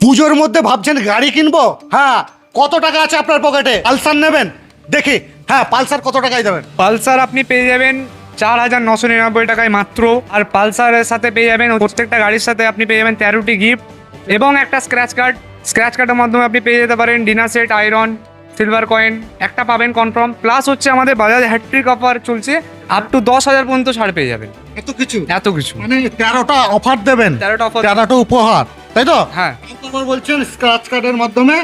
পুজোর মধ্যে ভাবছেন গাড়ি কিনবো? হ্যাঁ কত টাকা আছে আপনার পকেটে? পালসার নেবেন? দেখি। হ্যাঁ পালসার কত টাকায় দেবেন? পালসার আপনি পেয়ে যাবেন চার হাজার নশো নিরানব্বই টাকায় মাত্র। আর পালসারের সাথে পেয়ে যাবেন প্রত্যেকটা গাড়ির সাথে আপনি পেয়ে যাবেন তেরোটি গিফট এবং একটা স্ক্র্যাচ কার্ড স্ক্র্যাচ কার্ডের মাধ্যমে আপনি পেয়ে যেতে পারেন dinner set iron silver coin একটা পাবেন কনফার্ম প্লাস হচ্ছে আমাদের বাজাজ হ্যাট্রিক অফার চলছে আপ টু দশ হাজার পর্যন্ত ছাড় পেয়ে যাবেন। এত কিছু? এত কিছু। মানে তেরোটা অফার দেবেন। তেরোটা অফার তেরোটা উপহার। তাই তো? হ্যাঁ। বলছেন স্ক্র্যাচ কার্ডের মাধ্যমে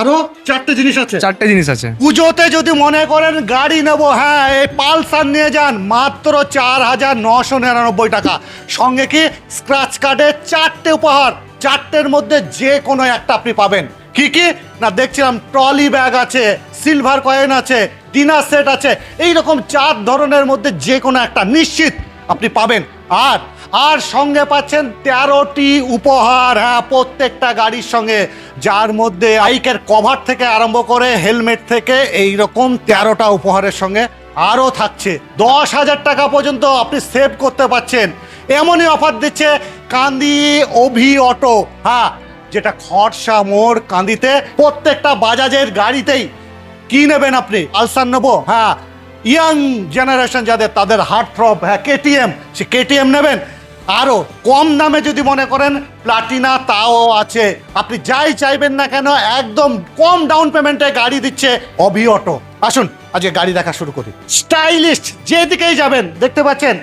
আরও চারটে জিনিস আছে। চারটে জিনিস আছে। পুজোতে যদি মনে করেন গাড়ি নেব হ্যাঁ এই পালসার নিয়ে যান মাত্র চার হাজার নশো নিরানব্বই টাকা। সঙ্গে কি স্ক্র্যাচ কার্ডের চারটে উপহার? চারটের মধ্যে যে কোনো একটা আপনি পাবেন। কি কি? না দেখছিলাম ট্রলি ব্যাগ আছে সিলভার কয়েন আছে ডিনার সেট আছে। এই রকম চার ধরনের মধ্যে যে কোনো একটা নিশ্চিত আপনি পাবেন। আর আর সঙ্গে পাচ্ছেন তেরোটি উপহার। হ্যাঁ প্রত্যেকটা গাড়ির সঙ্গে। যার মধ্যে বাইকের কভার থেকে আরম্ভ করে হেলমেট থেকে এই রকম তেরোটা উপহারের সঙ্গে আরও থাকছে। দশ হাজার টাকা পর্যন্ত আপনি সেভ করতে পারছেন এমনই অফার দিচ্ছে কান্দি অভি অটো। হ্যাঁ যেটা খরসা মোড় কান্দিতে প্রত্যেকটা বাজাজের গাড়িতেই কি নেবেন আপনি? আলসার নেব? হ্যাঁ ইয়াং জেনারেশন যাদের, তাদের হার্ট থ্রব হ্যাঁ কেটিএম সে কেটিএম নেবেন। আরও কম দামে যদি মনে করেন, প্লাটিনা তাও আছে। আপনি যাই চাইবেন না কেন, একদম কম ডাউন পেমেন্টে গাড়ি দিচ্ছে অভি অটো। আসুন, আজকে গাড়ি দেখা শুরু করি। স্টাইলিস্ট যেদিকেই যাবেন, দেখতে পাচ্ছেন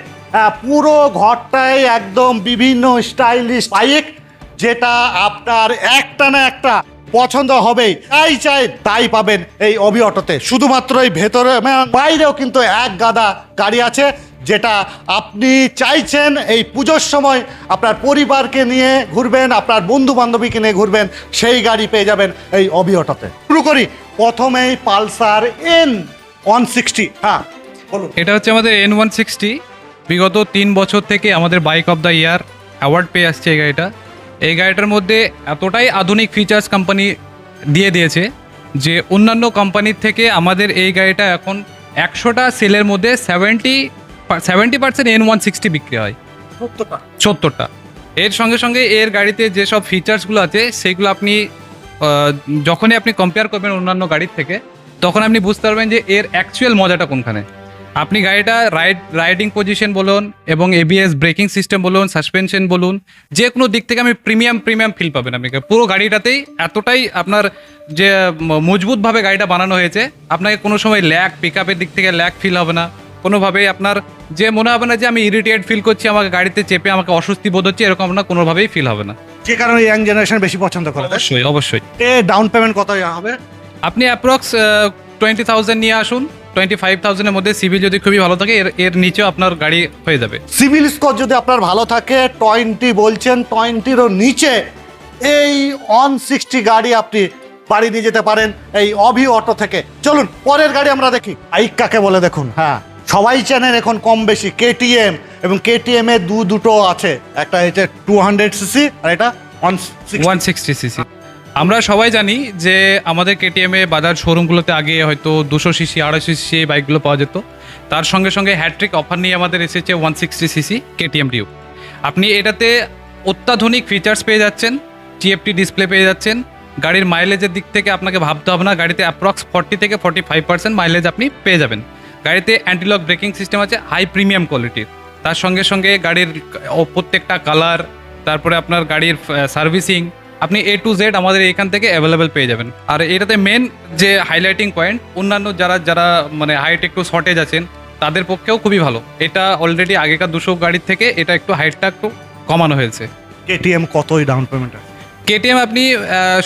পুরো ঘরটাই একদম বিভিন্ন স্টাইলিশ বাইক, যেটা আপনার একটা না একটা পছন্দ হবেই। তাই চাই, তাই পাবেন এই অভি অটোতে। শুধুমাত্র এই ভেতরে বাইরেও কিন্তু এক গাদা গাড়ি আছে। যেটা আপনি চাইছেন এই পুজোর সময় আপনার পরিবারকে নিয়ে ঘুরবেন, আপনার বন্ধু বান্ধবীকে নিয়ে ঘুরবেন, সেই গাড়ি পেয়ে যাবেন এই অভি অটোতে শুরু করি, প্রথমেই পালসার এন ওয়ান সিক্সটি হ্যাঁ বলুন। এটা হচ্ছে আমাদের এন ওয়ান সিক্সটি বিগত তিন বছর থেকে আমাদের bike of the year award পেয়ে আসছে এই গাড়িটা। এই গাড়িটার মধ্যে এতটাই আধুনিক ফিচার্স কোম্পানি দিয়ে দিয়েছে যে অন্যান্য কোম্পানির থেকে আমাদের এই গাড়িটা এখন একশোটা সেলের মধ্যে seventy seventy percent N one sixty বিক্রি হয়। সত্তরটা। এর সঙ্গে সঙ্গে এর গাড়িতে যেসব ফিচার্সগুলো আছে সেগুলো আপনি যখনই আপনি কম্পেয়ার করবেন অন্যান্য গাড়ির থেকে তখন আপনি বুঝতে পারবেন যে এর অ্যাকচুয়াল মজাটা কোনখানে। আপনি গাড়িটা রাইড রাইডিং পজিশন বলুন এবং এবিএস ব্রেকিং সিস্টেম বলুন সাসপেনশন বলুন যে কোনো দিক থেকে আমি প্রিমিয়াম প্রিমিয়াম ফিল পাবেন আপনি পুরো গাড়িটাতেই এতটাই আপনার যে মজবুতভাবে গাড়িটা বানানো হয়েছে আপনাকে কোনো সময় ল্যাক পিক দিক থেকে ল্যাক ফিল হবে না। কোনোভাবেই আপনার যে মনে হবে না যে আমি ইরিটেট ফিল করছি আমাকে গাড়িতে চেপে আমাকে অস্বস্তি বোধ হচ্ছে এরকম না কোনোভাবেই ফিল হবে না। যে কারণে ইয়াং জেনারেশন বেশি পছন্দ করে অবশ্যই অবশ্যই। এ ডাউন পেমেন্ট কত হবে? আপনি অ্যাপ্রক্স টোয়েন্টি থাউজেন্ড নিয়ে আসুন টোয়েন্টি ফাইভ থাউজেন্ডের মধ্যে সিভিল যদি খুবই ভালো থাকে এর এর নিচেও আপনার গাড়ি হয়ে যাবে। সিভিল স্কোর যদি আপনার ভালো থাকে টোয়েন্টি বলছেন টোয়েন্টিরও নিচে এই অন সিক্সটি গাড়ি আপনি বাড়ি নিয়ে যেতে পারেন এই অভি অটো থেকে। চলুন পরের গাড়ি আমরা দেখি। বাইক কাকে বলে দেখুন হ্যাঁ। সবাই চেনেন এখন কম বেশি কেটিএম, এবং কেটিএম এ দু দুটো আছে। একটা হচ্ছে টু হান্ড্রেড সিসি আর এটা ওয়ান সিক্সটি। সিসি। আমরা সবাই জানি যে আমাদের কেটিএম এ বাজার শোরুমগুলোতে আগে হয়তো দুশো সিসি, আড়াইশো সিসি এই বাইকগুলো পাওয়া যেত। তার সঙ্গে সঙ্গে হ্যাট্রিক অফার নিয়ে আমাদের এসেছে one sixty CC KTM Duke আপনি এটাতে অত্যাধুনিক ফিচার্স পেয়ে যাচ্ছেন টিএফটি ডিসপ্লে পেয়ে যাচ্ছেন, গাড়ির মাইলেজের দিক থেকে আপনাকে ভাবতে হবে না, গাড়িতে অ্যাপ্রক্স ফর্টি থেকে ফর্টি ফাইভ পার্সেন্ট মাইলেজ আপনি পেয়ে যাবেন। গাড়িতে অ্যান্টিলক ব্রেকিং সিস্টেম আছে হাই প্রিমিয়াম কোয়ালিটির তার সঙ্গে সঙ্গে গাড়ির প্রত্যেকটা কালার তারপরে আপনার গাড়ির সার্ভিসিং আপনি এ টু জেড আমাদের এখান থেকে অ্যাভেলেবেল পেয়ে যাবেন। আর এটাতে মেন যে হাইলাইটিং পয়েন্ট অন্যান্য যারা যারা মানে হাইট একটু শর্টেজ আছেন তাদের পক্ষেও খুবই ভালো। এটা অলরেডি আগেকার দুশো গাড়ির থেকে এটা একটু হাইটটা একটু কমানো হয়েছে। কেটিএম কতই ডাউন পেমেন্ট কেটিএম আপনি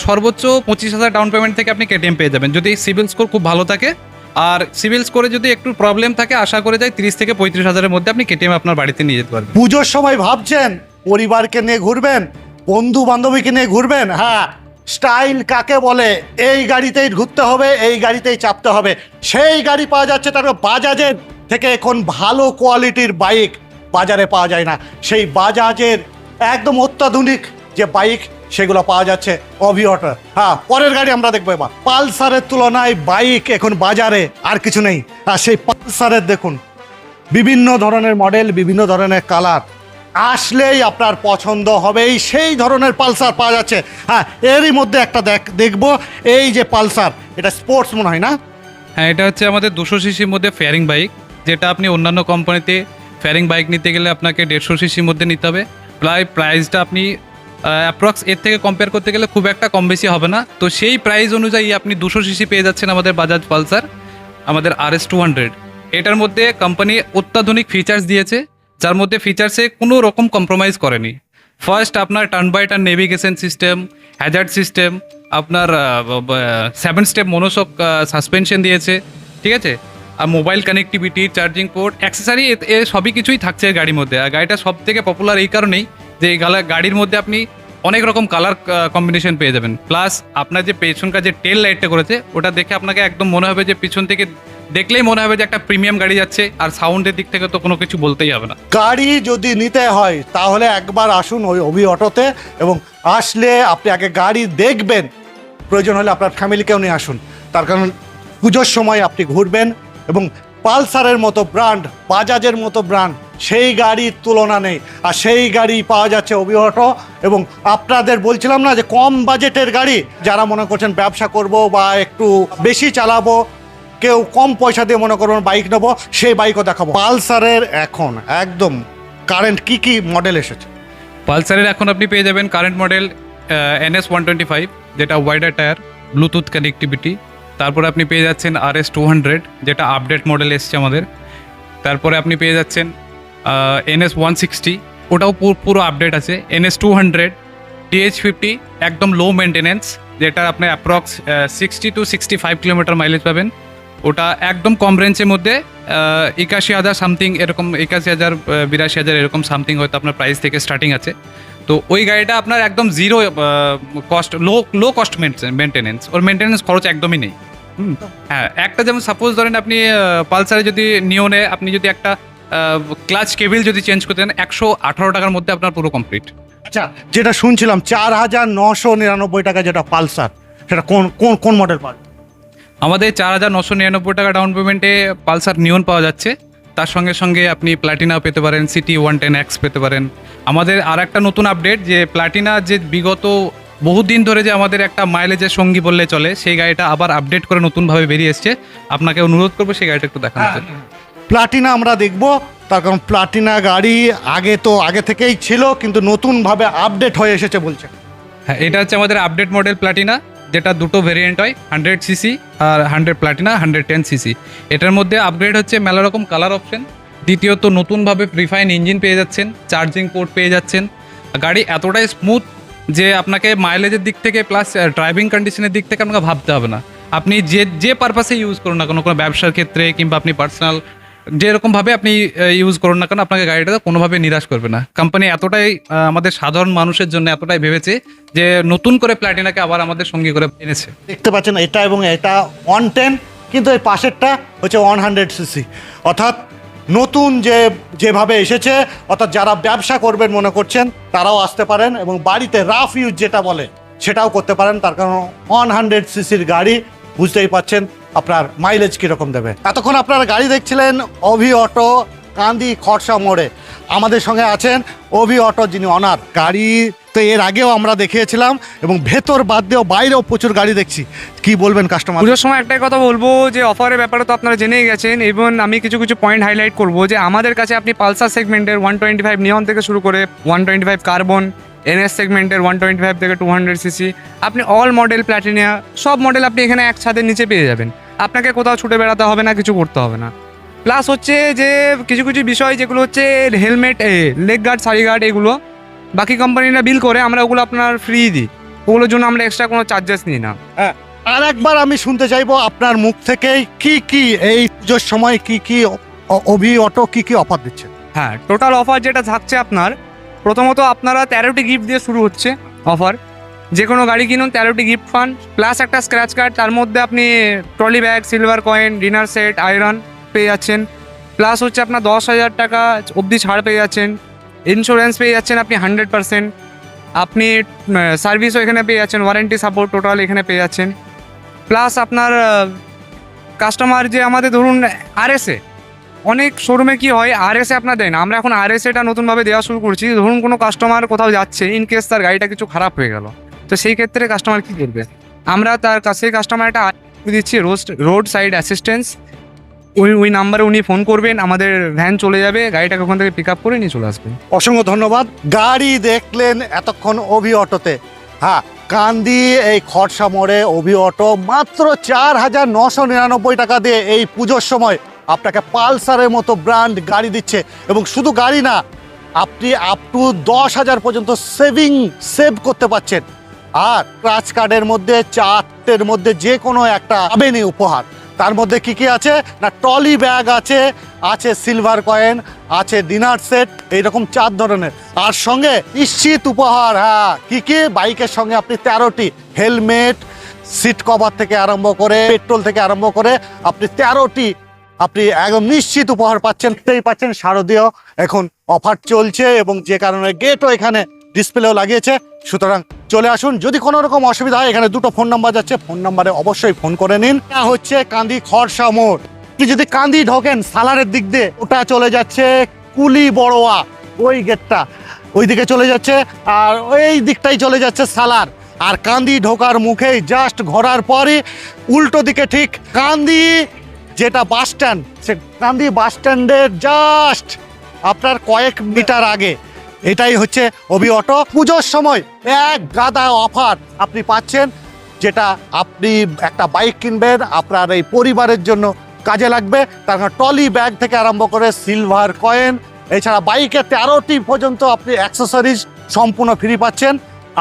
সর্বোচ্চ পঁচিশ হাজার ডাউন পেমেন্ট থেকে আপনি কেটিএম পেয়ে যাবেন। যদি সিভিল স্কোর খুব ভালো থাকে আর সিভিল স্কোরে যদি একটু প্রবলেম থাকে, আশা করে যায় তিরিশ থেকে পঁয়ত্রিশ হাজারের মধ্যে আপনি কেটিএম আপনার বাড়িতে নিয়ে যেতে পারবেন। পুজোর সময় ভাবছেন, পরিবারকে নিয়ে ঘুরবেন বন্ধু বান্ধবীকে নিয়ে ঘুরবেন? হ্যাঁ স্টাইল কাকে বলে? এই গাড়িতেই ঘুরতে হবে, এই গাড়িতেই চাপতে হবে। সেই গাড়ি পাওয়া যাচ্ছে তারপর বাজাজের থেকে এখন ভালো কোয়ালিটির বাইক বাজারে পাওয়া যায় না। সেই বাজাজের একদম অত্যাধুনিক যে বাইক সেগুলো পাওয়া যাচ্ছে অভিওটার হ্যাঁ পরের গাড়ি আমরা দেখব এবার। পালসারের তুলনায় বাইক এখন বাজারে আর কিছু নেই। আর সেই পালসারের দেখুন, বিভিন্ন ধরনের মডেল বিভিন্ন ধরনের কালার আসলেই আপনার পছন্দ হবে এই সেই ধরনের পালসার পাওয়া যাচ্ছে। হ্যাঁ এরই মধ্যে একটা দেখ, দেখব। এই যে পালসার, এটা স্পোর্টস মনে হয় না? হ্যাঁ এটা হচ্ছে আমাদের দুশো সিসির মধ্যে ফেয়ারিং বাইক যেটা আপনি অন্যান্য কোম্পানিতে ফেয়ারিং বাইক নিতে গেলে আপনাকে দেড়শো সিসির মধ্যে নিতে হবে। প্রায় প্রাইসটা আপনি অ্যাপ্রক্স এর থেকে কম্পেয়ার করতে গেলে খুব একটা কম বেশি হবে না। তো সেই প্রাইস অনুযায়ী আপনি দুশো সিসি পেয়ে যাচ্ছেন আমাদের বাজাজ পালসার আমাদের আর এস টু হান্ড্রেড এটার মধ্যে কোম্পানি অত্যাধুনিক ফিচার্স দিয়েছে, যার মধ্যে ফিচার্সে কোনো রকম কম্প্রোমাইজ করেনি। ফার্স্ট আপনার turn by turn navigation system hazard system আপনার সেভেন স্টেপ মনোসক সাসপেনশন দিয়েছে, ঠিক আছে? আর mobile connectivity charging port accessory এ সবই কিছুই থাকছে গাড়ির মধ্যে। আর গাড়িটা সব থেকে পপুলার এই কারণেই যে এই গাড়ির মধ্যে আপনি অনেক রকম কালার কম্বিনেশন পেয়ে যাবেন। প্লাস আপনার যে পেছনকার যে টেল লাইটটা করেছে, ওটা দেখে আপনাকে একদম মনে হবে যে পিছন থেকে দেখলেই মনে হবে যে একটা প্রিমিয়াম গাড়ি যাচ্ছে, আর সাউন্ডের দিক থেকে তো কোনো কিছু বলতেই হবে না। গাড়ি যদি নিতে হয়, তাহলে একবার আসুন ওই অভি অটোতে এবং আসলে আপনি আগে গাড়ি দেখবেন। প্রয়োজন হলে আপনার ফ্যামিলিকেও নিয়ে আসুন। তার কারণ পুজোর সময় আপনি ঘুরবেন এবং পালসারের মতো ব্র্যান্ড, বাজাজের মতো ব্র্যান্ড, সেই গাড়ির তুলনা নেই। আর সেই গাড়ি পাওয়া যাচ্ছে অভি অটো এবং আপনাদের বলছিলাম না যে কম বাজেটের গাড়ি, যারা মনে করছেন ব্যবসা করব বা একটু বেশি চালাবো, কেউ কম পয়সা দিয়ে মনে করবেন বাইক নেব, সেই বাইকও দেখাবো। পালসারের এখন একদম কারেন্ট কি কি মডেল এসেছে? পালসারের এখন আপনি পেয়ে যাবেন current model NS one twenty five যেটা ওয়াইডার টায়ার ব্লুটুথ কানেক্টিভিটি তারপরে আপনি পেয়ে যাচ্ছেন আর এস টু হান্ড্রেড যেটা আপডেট মডেল এসছে আমাদের। তারপরে আপনি পেয়ে যাচ্ছেন এনএস ওয়ান সিক্সটি ওটাও পুরো- আপডেট আছে। NS two hundred DH fifty একদম লো মেনটেনেন্স যেটা আপনার approx sixty two sixty five kilometre mileage পাবেন। ওটা একদম কম রেঞ্জের মধ্যে একাশি হাজার সামথিং এরকম, একাশি হাজার বিরাশি হাজার এরকম সামথিং হয়তো আপনার প্রাইস থেকে স্টার্টিং আছে। তো ওই গাড়িটা আপনার একদম zero cost low low cost maintenance ওর মেনটেনেন্স খরচ একদমই নেই। হ্যাঁ একটা যেমন সাপোজ ধরেন আপনি পালসারে যদি নিয়নে আপনি যদি একটা ক্লাচ কেবিল যদি চেঞ্জ করতে দেন একশো আঠারো টাকার মধ্যে আপনার পুরো কমপ্লিট আচ্ছা যেটা শুনছিলাম চার হাজার নশো নিরানব্বই টাকা যেটা পালসার সেটা কোন কোন কোন মডেল পাল আমাদের চার হাজার নশো নিরানব্বই টাকা ডাউন পেমেন্টে পালসার নিয়ন পাওয়া যাচ্ছে। তার সঙ্গে সঙ্গে আপনি প্লাটিনা পেতে পারেন সিটি ওয়ান টেন এক্স পেতে পারেন। আমাদের আর একটা নতুন আপডেট যে প্লাটিনা যে বিগত বহুদিন ধরে যে আমাদের একটা মাইলেজের সঙ্গী বললে চলে সেই গাড়িটা আবার আপডেট করে নতুনভাবে বেরিয়ে এসছে। আপনাকে অনুরোধ করব সেই গাড়িটা একটু দেখানোর জন্য। প্লাটিনা আমরা দেখব তার কারণ প্লাটিনা গাড়ি আগে তো আগে থেকেই ছিল কিন্তু নতুনভাবে আপডেট হয়ে এসেছে বলছে। হ্যাঁ এটা হচ্ছে আমাদের আপডেট মডেল প্লাটিনা যেটা দুটো ভেরিয়েন্ট হয় হান্ড্রেড সিসি আর hundred Platina hundred ten CC এটার মধ্যে আপগ্রেড হচ্ছে মেলা রকম কালার অপশন দ্বিতীয়ত নতুনভাবে প্রিফাইন ইঞ্জিন পেয়ে যাচ্ছেন চার্জিং পোর্ট পেয়ে যাচ্ছেন। গাড়ি এতটাই স্মুথ যে আপনাকে মাইলেজের দিক থেকে প্লাস ড্রাইভিং কন্ডিশনের দিক থেকে আপনাকে ভাবতে হবে না। আপনি যে যে পারপাসে ইউজ করুন না কোনো কোনো ব্যবসার ক্ষেত্রে কিংবা আপনি পার্সোনাল যেরকমভাবে আপনি ইউজ করুন না কেন, আপনাকে গাড়িটা কোনোভাবে নিরাশ করবে না। কোম্পানি এতটাই আমাদের সাধারণ মানুষের জন্য এতটাই ভেবেছে যে নতুন করে প্ল্যাটিনাকে আবার আমাদের সঙ্গী করে এনেছে। দেখতে পাচ্ছেন এটা এবং এটা ওয়ান টেন কিন্তু এই পাশেরটা হচ্ছে ওয়ান হান্ড্রেড সিসি অর্থাৎ নতুন যে, যেভাবে এসেছে, অর্থাৎ যারা ব্যবসা করবেন মনে করছেন, তারাও আসতে পারেন এবং বাড়িতে রাফ ইউজ যেটা বলে, সেটাও করতে পারেন। তার কারণ ওয়ান হান্ড্রেড সিসির গাড়ি, বুঝতেই পাচ্ছেন আপনার মাইলেজ কীরকম দেবে। এতক্ষণ আপনারা গাড়ি দেখছিলেন অভি অটো কান্দি খরসা মোড়ে। আমাদের সঙ্গে আছেন অভি অটো, যিনি অনার গাড়ি। তো এর আগেও আমরা দেখিয়েছিলাম এবং ভেতর বাদ দিয়েও বাইরেও প্রচুর গাড়ি দেখছি। কি বলবেন কাস্টমার পুজোর সময় একটাই কথা বলব যে অফারের ব্যাপারে তো আপনারা জেনেই গেছেন এবং আমি কিছু কিছু পয়েন্ট হাইলাইট করব যে, আমাদের কাছে আপনি পালসার সেগমেন্টের ওয়ান টোয়েন্টি ফাইভ নিয়ন থেকে শুরু করে one twenty five carbon NS সেগমেন্টের ওয়ান টোয়েন্টি ফাইভ থেকে টু হান্ড্রেড সিসি আপনি অল মডেল প্ল্যাটিনিয়া সব মডেল আপনি এখানে এক ছাদের নিচে পেয়ে যাবেন। আপনাকে কোথাও ছুটে বেড়াতে হবে না, কিছু করতে হবে না। প্লাস হচ্ছে যে কিছু কিছু বিষয় যেগুলো হচ্ছে helmet leg guard sari guard এগুলো বাকি কোম্পানিরা বিল করে আমরা ওগুলো আপনার ফ্রি দিই। ওগুলোর জন্য আমরা এক্সট্রা কোনো চার্জেস নিই না। আর একবার আমি শুনতে চাইব আপনার মুখ থেকেই কি কি এই পুজোর সময় কি কি অভি অটো কি কি অফার দিচ্ছে? হ্যাঁ টোটাল অফার যেটা থাকছে আপনার প্রথমত আপনারা তেরোটি গিফট দিয়ে শুরু হচ্ছে অফার যে কোনো গাড়ি কিনুন তেরোটি গিফট পান প্লাস একটা স্ক্র্যাচ কার্ড তার মধ্যে আপনি trolley bag silver coin dinner set iron পেয়ে যাচ্ছেন। প্লাস হচ্ছে আপনার দশ হাজার টাকা অবধি ছাড় পেয়ে যাচ্ছেন। ইন্স্যুরেন্স পেয়ে যাচ্ছেন আপনি হান্ড্রেড পার্সেন্ট আপনি সার্ভিসও এখানে পেয়ে যাচ্ছেন। ওয়ারেন্টি সাপোর্ট টোটাল এখানে পেয়ে যাচ্ছেন। প্লাস আপনার কাস্টমার যে আমাদের ধরুন আরএসএ অনেক শোরুমে কি হয় আর এস আপনার দেয় না। আমরা এখন আর এস এটা নতুনভাবে দেওয়া শুরু করছি। ধরুন কোনো কাস্টমার কোথাও যাচ্ছে ইন কেস তার গাড়িটা কিছু খারাপ হয়ে গেল। তো সেই ক্ষেত্রে কাস্টমার কি করবে? আমরা তার কাছে কাস্টমার একটা দিচ্ছি রোড রোড সাইড অ্যাসিস্ট্যান্স ওই ওই নাম্বারে উনি ফোন করবেন, আমাদের ভ্যান চলে যাবে, গাড়িটাকে ওখান থেকে পিক আপ করে নিয়ে চলে আসবেন। অসংখ্য ধন্যবাদ। গাড়ি দেখলেন এতক্ষণ অভি অটোতে। হ্যাঁ কান্দি এই খরসা মোড়ে অভি অটো, মাত্র চার হাজার নশো নিরানব্বই টাকা দিয়ে এই পুজোর সময় আপনাকে পালসারের মতো ব্র্যান্ড গাড়ি দিচ্ছে। এবং শুধু গাড়ি না, আপনি আপ টু দশ হাজার পর্যন্ত সেভিং সেভ করতে পারছেন। আর ক্রাচ কার্ডের মধ্যে, চারটের মধ্যে যে কোনো একটা পাবেনই উপহার। তার মধ্যে কি কি আছে? না টলি ব্যাগ আছে আছে সিলভার কয়েন আছে ডিনার সেট এইরকম চার ধরনের। আর সঙ্গে নিশ্চিত উপহার হ্যাঁ কি কি? বাইকের সঙ্গে আপনি তেরোটি হেলমেট সিট কভার থেকে আরম্ভ করে পেট্রোল থেকে আরম্ভ করে আপনি তেরোটি, আপনি একদম নিশ্চিত উপহার পাচ্ছেন। পাচ্ছেন শারদীয় এখন অফার চলছে এবং যে কারণে গেটও এখানে ডিসপ্লেও লাগিয়েছে। সুতরাং চলে আসুন, যদি কোনো রকম অসুবিধা হয়, এখানে দুটো ফোন নাম্বার যাচ্ছে। ফোন নাম্বারে অবশ্যই ফোন করে নিন। হচ্ছে কান্দি খরসা মোড়। আপনি যদি কান্দি ঢোকেন, সালারের দিক দিয়ে, ওটা চলে যাচ্ছে কুলি বড়োয়া, ওই গেটটা ওই দিকে চলে যাচ্ছে, আর ওই দিকটাই চলে যাচ্ছে সালার। আর কান্দি ঢোকার মুখেই জাস্ট ঘোরার পরই উল্টো দিকে ঠিক কান্দি যেটা বাস স্ট্যান্ড সে কান্দি বাস স্ট্যান্ডের জাস্ট আপনার কয়েক মিটার আগে এটাই হচ্ছে অভি অটো পুজোর সময়। এক গাদা অফার আপনি পাচ্ছেন, যেটা আপনি একটা বাইক কিনবেন, আপনার এই পরিবারের জন্য কাজে লাগবে। তার টলি ব্যাগ থেকে আরম্ভ করে সিলভার কয়েন, এছাড়া বাইকে তেরোটি পর্যন্ত আপনি অ্যাক্সেসরিজ সম্পূর্ণ ফ্রি পাচ্ছেন।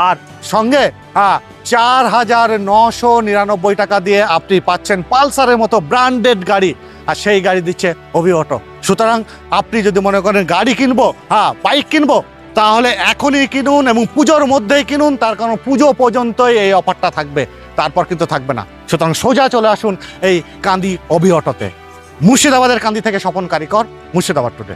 আর সঙ্গে হ্যাঁ চার হাজার নশো নিরানব্বই টাকা দিয়ে আপনি পাচ্ছেন পালসারের মতো ব্র্যান্ডেড গাড়ি। আর সেই গাড়ি দিচ্ছে অভি অটো। সুতরাং আপনি যদি মনে করেন গাড়ি কিনবো হ্যাঁ বাইক কিনবো, তাহলে এখনই কিনুন এবং পুজোর মধ্যেই কিনুন, তার কারণ পুজো পর্যন্তই এই অফারটা থাকবে, তারপর কিন্তু থাকবে না। সুতরাং সোজা চলে আসুন এই কান্দি অবিহটতে মুর্শিদাবাদের কান্দি থেকে স্বপন কারিকর, মুর্শিদাবাদ টুডে